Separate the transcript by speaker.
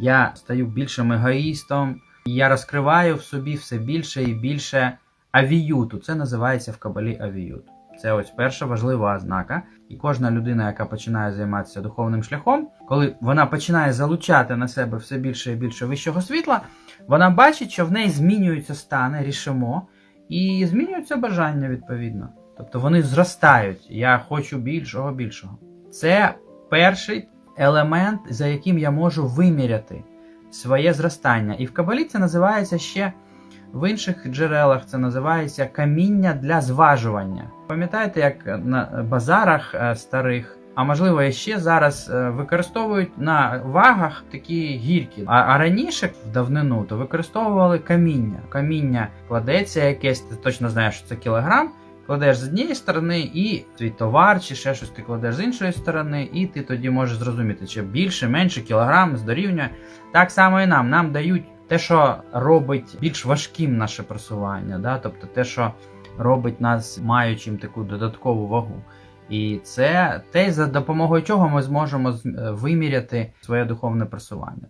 Speaker 1: я стаю більшим егоїстом, і я розкриваю в собі все більше і більше авіюту. Це називається в кабалі авіют. Це ось перша важлива ознака. І кожна людина, яка починає займатися духовним шляхом, коли вона починає залучати на себе все більше і більше вищого світла, вона бачить, що в неї змінюються стани, рішимо, і змінюються бажання відповідно. Тобто вони зростають. Я хочу більшого, більшого. Це перший елемент, за яким я можу виміряти своє зростання. І в Кабалі це називається ще в інших джерелах це називається каміння для зважування. Пам'ятаєте, як на базарах е, старих, а можливо і ще зараз е, використовують на вагах такі гірки. А, а раніше, в давнину, то використовували каміння. Каміння кладеться якесь, ти точно знаєш, що це кілограм. Кладеш з однієї сторони, і твій товар, чи ще щось ти кладеш з іншої сторони, і ти тоді можеш зрозуміти, чи більше, менше кілограм здорівнює. Так само і нам. Нам дають те, що робить більш важким наше просування, да? тобто те, що робить нас маючим таку додаткову вагу. І це те, за допомогою чого ми зможемо е, виміряти своє духовне просування.